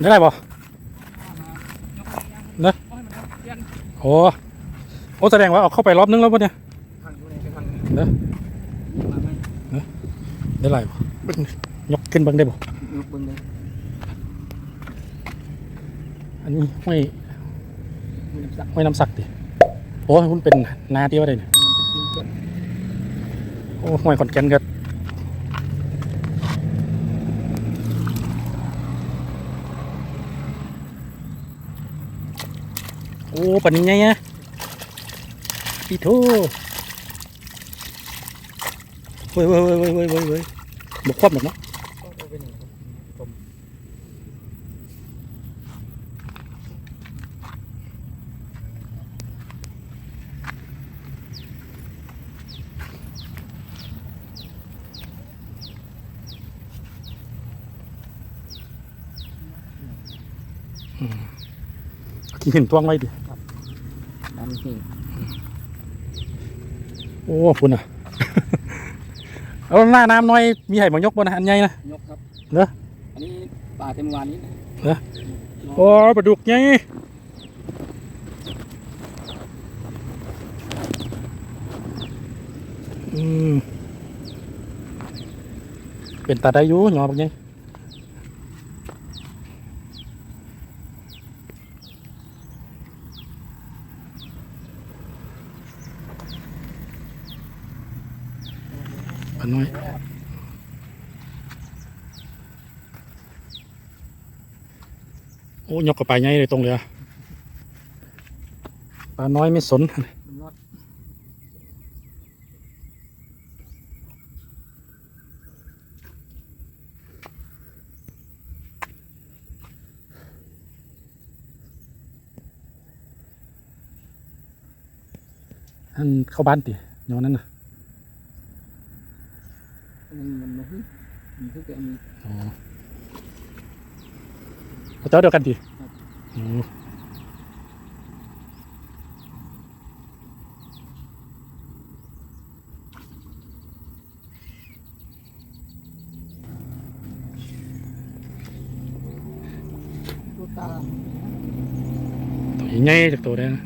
ได้ไรบ่เนอะโอ้โอ้แสดงว่าเอาเข้าไปรอบนึงแล้วปะเนี่ยทางอะเนอะได้ไรบ่ยกขึ้นบิ่งได้บ่อันนี้ห้วยมีน้ำสักสิโอ้ยมันเป็นนาที่ว่าได้เนี่ยโอ้ห้วยขอนแก่นก็ โอ้ปันนี้ไงอะพี่โทเว้ยเว้ยเว้ยเว้ยเว้ยเว้ยเว้ยบกคว่ำหรอกเนาะกินหินตวงไว้ดิ น้ำหิ่งโอ้คุณอะ เอาหน้าน้ำน้อยมีไห่บางยกบนนะอันใหญ่นะ ยกครับเหรอ อันนี้ป่าเต็มวานนี้นะเหรอ โอ้ปลาดุกไงอืมเป็นตาได้อยู่หยอบางไง ปลาน้อยโอ้ยกกับปลาใหญ่เลยตรงเลยอะปลาน้อยไม่สนมันรอดอันเข้าบ้านติย้อนนั้นนะ มันมันมันฮึมีคือแกมีอ๋อเอาเจ้าเดียวกันดิครับอ๋อตัวตาตัวใหญ่จากตัวได้นะ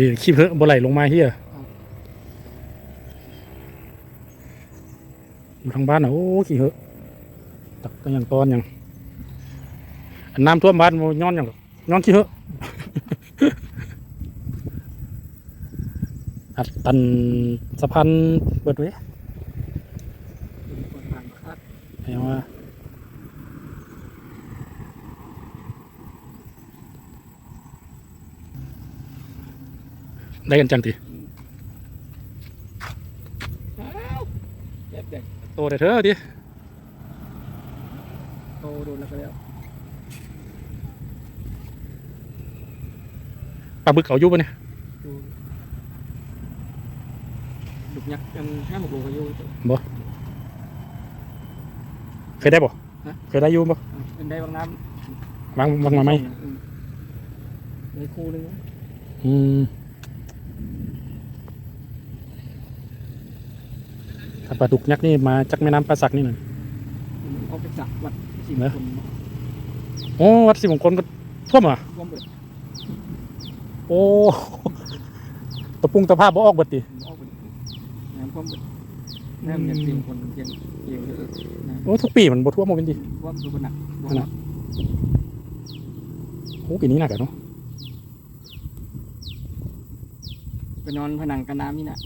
ดีขี้เพอะบ่ไหลลงมาเฮียอยู่ทางบ้านอะโอ้ขี้เหอะตักก็ยังตอนยังอันน้ำท่วมบ้านบ่ย้อนหยังหรอกย้อนขี้เหอะอัดตันสะพานเปิดไว้เป็นคนผ่านคาดแปลว่า ได้กันจังติเด็ดเด็ดโตได้เถอะดิโตโดนแล้วก็แล้วปลาบึกเอาอยู่ปะเนี่ยดูดุกยักษ์ยังห้าหกโลก็อยู่เคยได้บ่ฮะเคยได้อยู่บ่เป็นได้บางน้ำวางวางมาไหมอืในคู่นึงนะอืม ถ้าปลาดุกยักษ์นี่มาจากแม่น้ำปลาสักนี่น่ะมันออกไปจากวัดสิบเหรอคนโอ้วัดสิบมงคลก็ท่วมอะร่วมเบิดโอ้ตะปุงตะภาพบ่ออกเบิดติออกเบิดน้ำท่วมเบิดน้ำอย่างสิบคนเพียงเดียวเลยน้โอ้ทุกปีมันบ่ท่วมบ่เป็นดิำท่วมตัวหนักขนาดโอ้ปีนี้หนักอะเนาะไปนอนผนังกันน้ำนี่น่ะ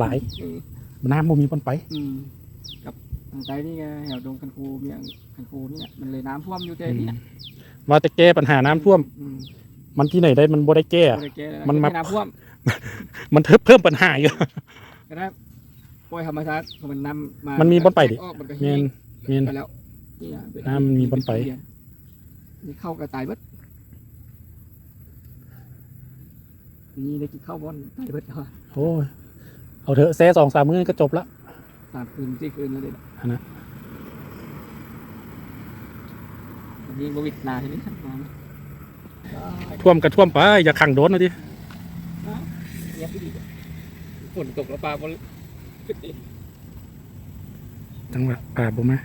หลายเออ น้ำบ่มีปนไป อืมกับทางใต้นี่ไงแถวดงคันคูเมียงคันคูนี่น่ะมันเลยน้ำท่วมอยู่แต่นี่น่ะว่าแต่แก้ปัญหาน้ำท่วม อืมมันที่ไหนได้มันบ่ได้แก้อะบ่ได้แก้เลยะมันมาน้ำท่วมมันเพิ่มเพิ่มปัญหาอยู่ ก็ได้ปล่อยธรรมชาติของมันน้ำมามัมันมีบ่อนไปดิ ออกมันก็เมีแห้ยนงเมียนไปแล้วนี่อะน้ำมันมีบ่อนไป นี่เข้ากระตายเบิดนี่ได้กินข้าวบอนตายเบิดแล้วโอ้ย เอาเถอะแซ่สองสามมื้อก็จบละสามคืนสี่คืนแล้วเด็ดอันนะวันนี้บวิดนาทีนี้ครับมาท่วมกระท่วมไปอย่าขังโดนนะดิเงียบไปดีฝนตกแล้วปลาบอลขึ้นดิจังหวะป่าบ่มา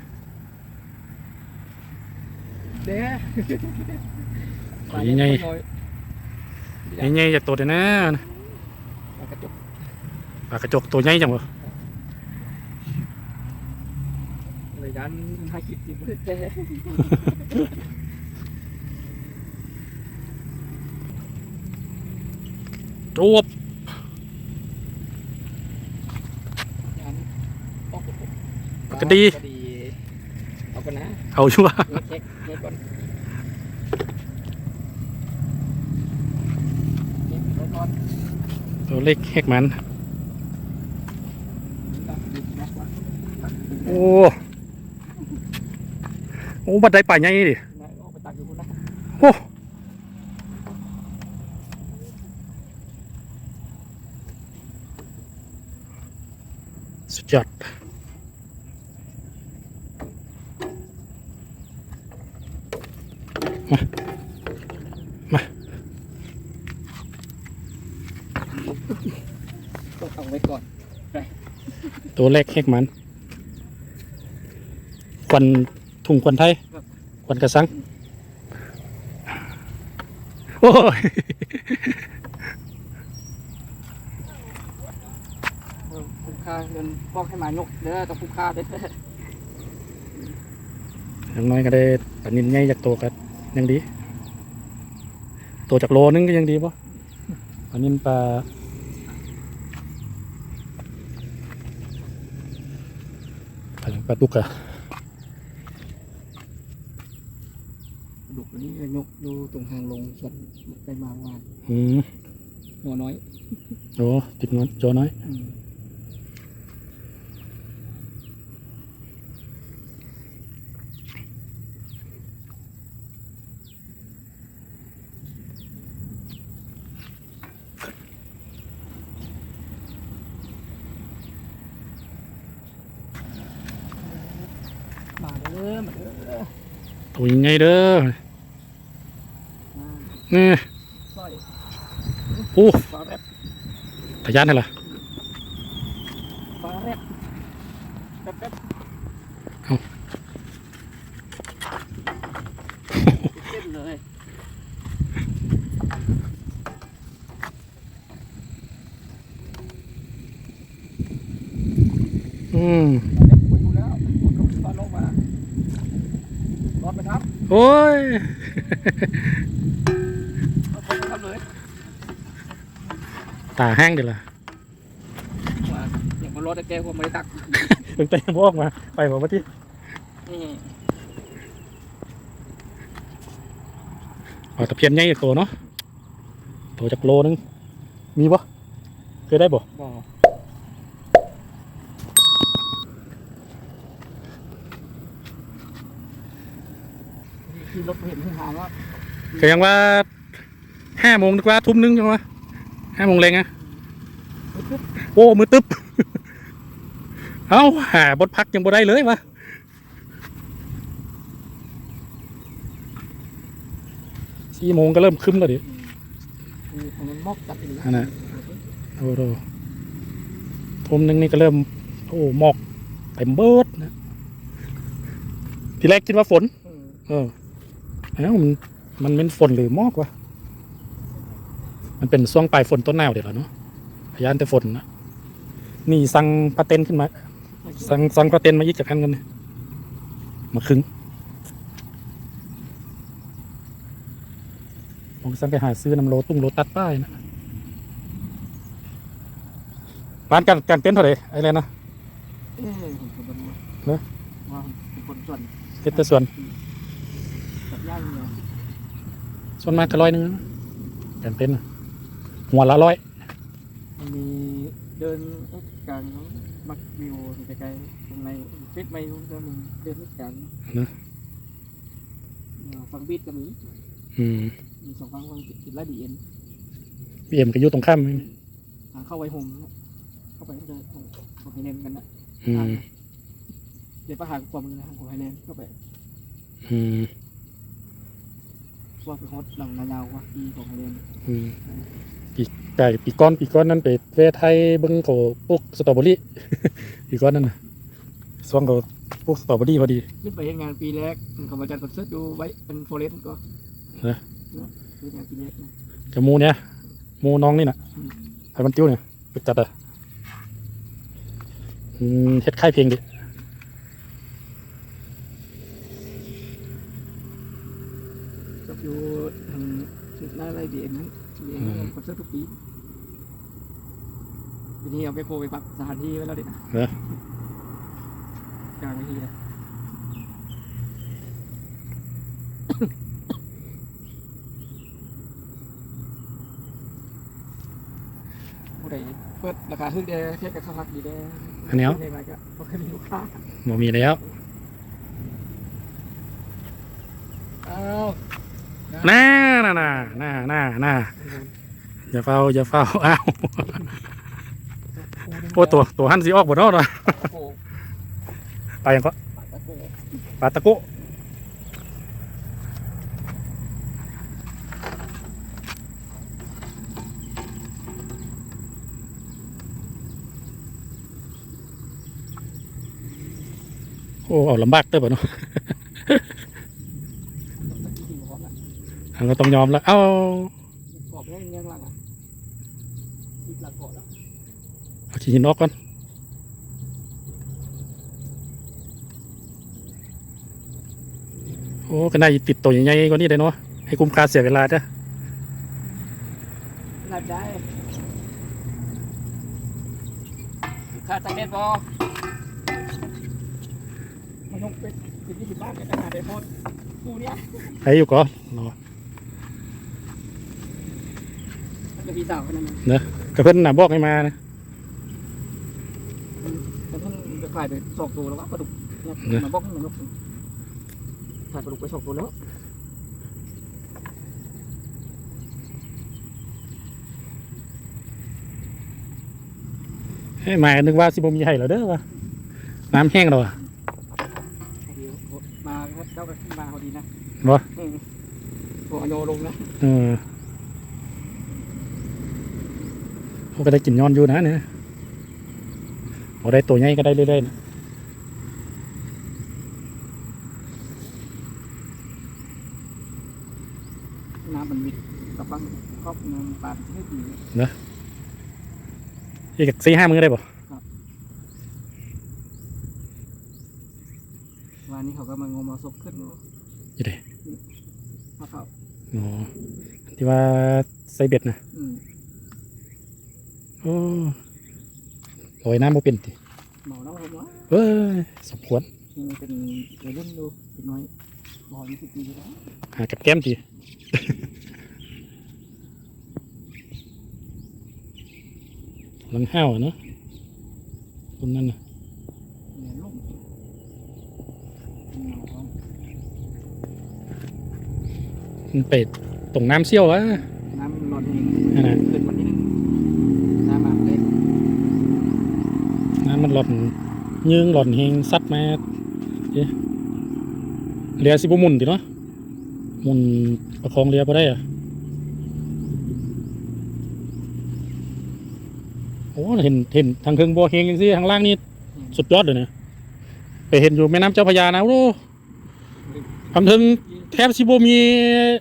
เด้โอ้ยใหญ่ใหญ่ๆจากตัวเด้อนะปลากระจก ปลากระจกตัวใหญ่จังวะเลยดันให้กินกินเด้จวบยันโอ้โหกระดีกระดีเอากันนะ เอาชัวร์เช็คเช็คก่อนเช็คร้อนตัวเล็กแหกมัน ๆตักดิบนะวะตักดิบ โอ้โอ้บัดไดป่าใหญ่ดินะเอาไปตักอยู่คุณนะโอ้สุดยอดต้องเอาไว้ก่อน ตัวเล็กแหกมัน ควันทุ่งควันไทยควันกระสัง โอ้ยคุ้มค่าเงินบอกให้หมายนกเด้อต้องคุ้มค่าเด้ออย่างน้อยก็ได้ปลานินใหญ่จากตัวกันยังดี ตัวจากโลนึงก็ยังดีปะปลานินปลาปลาปลาดุกอะ ดุกอั นนี้ก็ยกดูตรงทางลงส่วนไปมาว่าอืมหัวน้อยโอ้ติดงอนจอน้อยอืมมาเด้อมาเด้อตัวใหญ่เด้อ นี่ยโอ้ฟ้าแรบทะยานให้ล่ะฟ้าแรบแป๊บแป๊บเอ้าเต้นเลยอืมโอ้ย รอดไหมครับเลย ตาแห้งเดี๋ยวล่ะว่าอย่างมารถแกผมไม่ได้ตักตั้งแต่พวกมา ไปบอกว่าที่นี่เอาตะเพียนใหญ่จากตัวเนาะตัวจากโลนึง มีปะเคยได้บ่บ่อที่รถเห็นที่หาว่าก็ยังว่าห้าโมงดีกว่าทุ่มนึงจังวะห้าโมงแรงอะ โอ้มือตึ๊บเอ้าหาบดพักยังบ่ได้เลยวะสี่โมงก็เริ่มคึ้มแล้วดิคือมันมอกจัดอีกอันน่ะโอ้โหทุ่มนึงนี่ก็เริ่ม โอ้หมอกเต็มเบิดนะทีแรกคิดว่าฝน เออเอ้ามันมันเป็นฝนหรือหมอกวะมันเป็นช่วงปลายฝนต้นหนาวเดี๋ยวเนาะพยานแต่ฝนนะ นี่สั่งปลาเต็นขึ้นมา สั่งสั่งปลาเต็นมายิกจากคันกันเนี่ยมาครึ่งผมสั่งไปหาซื้อน้ำโลตุ้งโลตัดป้ายนะร้านการการเต็นท์เท่าไหร่ไอ้เลยนะเอ้ยผมก็บ่รู้เหรอว่าเป็นคนส่วนเต็นท์แต่ส่วนแบบย่างเนาะส่วนมากก็ร้อยหนึงนะการเต็นท์น่ะหัวละร้อยมันมี เดินเอ็กกลางมักวิวที่ไกลๆตรงในเฟซไม่รู้ก็มีเดินเอ็กกลางเนี่ยฟังบีทก็มีอืมมีสองฟังฟังติดไล่ดีเอ็นพีเอ็มก็อยู่ตรงข้ามนี่ทางเข้าไวโฮมนะเข้าไปก็จะของของไฮแลนด์กันนะอืมเดี๋ยวประหารความมันนะของไฮแลนด์เข้าไปอืมว่าไปฮอตหลังนายาวว่าปีของเรียนอืม ปีไก่ปีก้อนปีก้อนนั่นไปเวทไทยเบิ้งเขาปลูกสตรอเบอรี่ ปีก้อนนั่นน่ะช่วงเขาปลูกสตรอเบอรี่พอดี ขึ้นไปเห็นงานปีแรกเขามาจัดคอนเสิร์ตดูไว้เป็นโฟเรสก็เหรอนะ เป็นงานปีแรกนะกับหมูเนี่ยหมูน้องนี่น่ะอืมไทยมันติ้วเนี่ยไปจัดอะอืมเฮ็ดค่ายเพลงดิก็อยู่ทางหน้าไรเบียนนั้น เบียนคอนเสิร์ตทุกปีปีนี้เอาไปโคไปปรับสถานที่ไว้แล้วเด็กเหรอกลางเวทีเลยผู้ใดเปิดราคาทึกได้เทียบกับข้าวผักดีได้อันนี้เอาได้ไหมก็เพราะเคยมีลูกค้า บ่มีแล้ว อ้าว น่าน่าน่าน่าน่าน่าอย่าเฝ้าอย่าเฝ้าอ้าวโอ้ตัวตัวหันสีออกบ่เนาะเนาะโอ้ไปยังก็ปากตะโกปลาตะกุโอ้เอาลำบากเต้อบ่เนาะตะกี้ที่หัวละ อันก็ต้องยอมแล้ว เอ้ากรอบแห้งยังหลังอะติดหลักเกาะแล้วเอาขี้หินออกก่อนโอ้ก็น่าจะติดตัวใหญ่ๆกว่านี้ได้เนาะให้คุ้มค่าเสียเวลาจ้ะหลับใจค่าตะเก็ตบอมันต้องเป็นสิบยี่สิบบาทกันหาได้โพดกูเนี้ยไปอยู่ก่อนเนาะมันจะพี่สาวกันนั่นนะเนอะก็เพิ่นน่ะบอกให้มานะแต่ท่านจะขายไปสองตัวแล้วว่าปลาดุกเนี่ยมาบอกให้มันยกขายปลาดุกไปสองตัวแล้วให้มานึกว่าสิบ่มีให้แล้วเด้อวะน้ำแห้งแล้วอะเดี๋ยวมาครับเจ้าก็มาพอดีนะบ่อืมพอโยลงนะเออ เขาก็ได้กินย้อนอยู่นะเนี่ยเอาได้ตัวใหญ่ก็ได้เรื่อยๆนะน้ำมันมิดกับบังครอบเงินปลาไม่ดีอีกสี่ห้ามือได้ป่ะวันนี้เขาก็มางมเอาศพขึ้นยี่เด้มาเขาอ๋อที่ว่าใส่เบ็ดนะอืม โอ้ลอยน้ำบ่เป็นติเมาแล้วผมว่าเอ้ยสมควรนี่เป็นวัยรุ่นดูเป็นน้อยบอลยี่สิบปีแล้วหากับแก้มติหลังห้าวอะเนาะคนนั้นน่ะเนี่ยลุ่มเงาของมันเป็ดตรงน้ำเชี่ยววะน้ำร้อนเองนั่นน่ะขึ้นมานิดนึงน้ำมาเล็ก น้ำมัน หล่อนยืงหล่อนเฮงซัดมาเรือสิบหมุนติเนาะมุนประคองเรือไปได้อะโอ้เห็นเห็นทางเครื่องบัวเฮงจังสิทางล่างนี่สุดยอดเลยเนะไปเห็นอยู่แม่น้ำเจ้าพระยานะโอ้คำถึงแทบสิบมี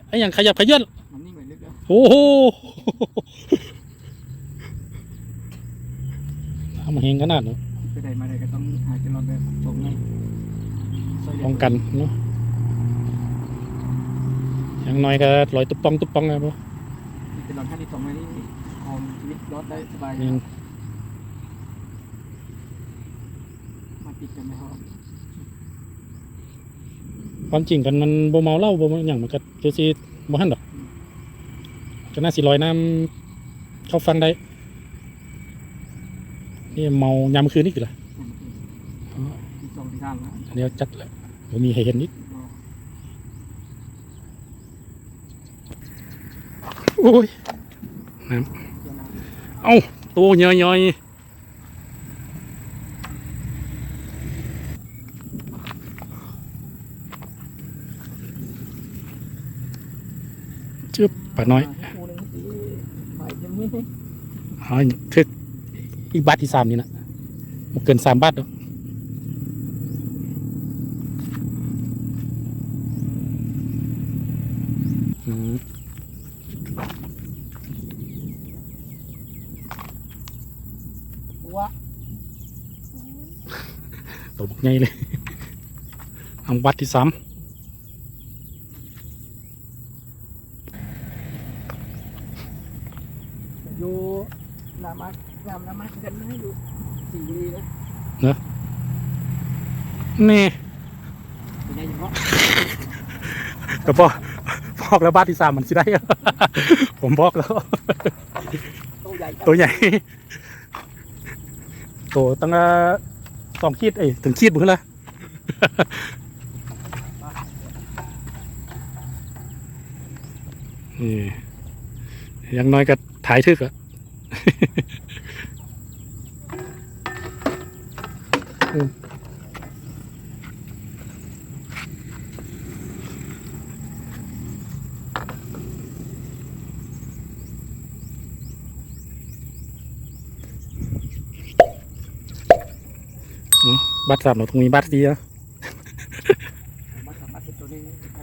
ไอ้อย่างขยับขยื่นมันโอ้โหทำเฮงขนาดเนาะ ไปไหนมาไหนก็ต้องหาจะรอนแบบส่งไงป้องกันเนาะอย่างน้อยก็ลอยตุ๊บปองตุ๊บปองนะพ่เป็นรอนท่าที่สองไงนี่คอมชีวิตรอดได้สบายมาติดกันไหมครับความจริงกันมันบ่เมาเหล้าบ่เมอย่างมันก็คือสิบ่หันดอกก็น่าสิลอยน้ำเข้าฟังได้ นี่เมายามคืนนี่คืออะไรมีสองที่ทางนะเดี๋ยวจัดเลยบ่มีให้เห็นนิดโอ้ยเดี๋ยวนะเอ้าตัวย่อยๆจึ๊บปลาน้อยหายจะมีอ๋อทึก อีกบาทที่สามนี่นะบ่เกินสามบาทหรอกอืมว่าตัวบักใหญ่เลยเอาบาทที่สาม อยู่น้ำมักน้ำน้ำมักกันให้ดูสี่ลีเลย นี่เป็นไงเนาะก็บอกบอกแล้วบาทที่สามมันสิได้ ผมบอกแล้ว ตัวใหญ่ตัวใหญ่ตัวตั้งแต่สองขีดเอ้ยถึงขีดบุ้งละนี่อยังน้อยก็ถ่ายทึกอะอืมอืม บัตรสามเราต้องมีบัตรดีอะมาสามารถตัวนี้ใช่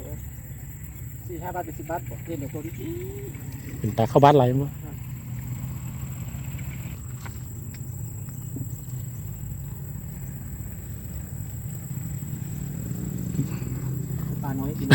สี่ห้าบาทเป็นสิบบาทบอกเรียนเดี๋ยวตัวนี้เป็นตาเข้าบ้านไรมั้งปลาน้อยกิน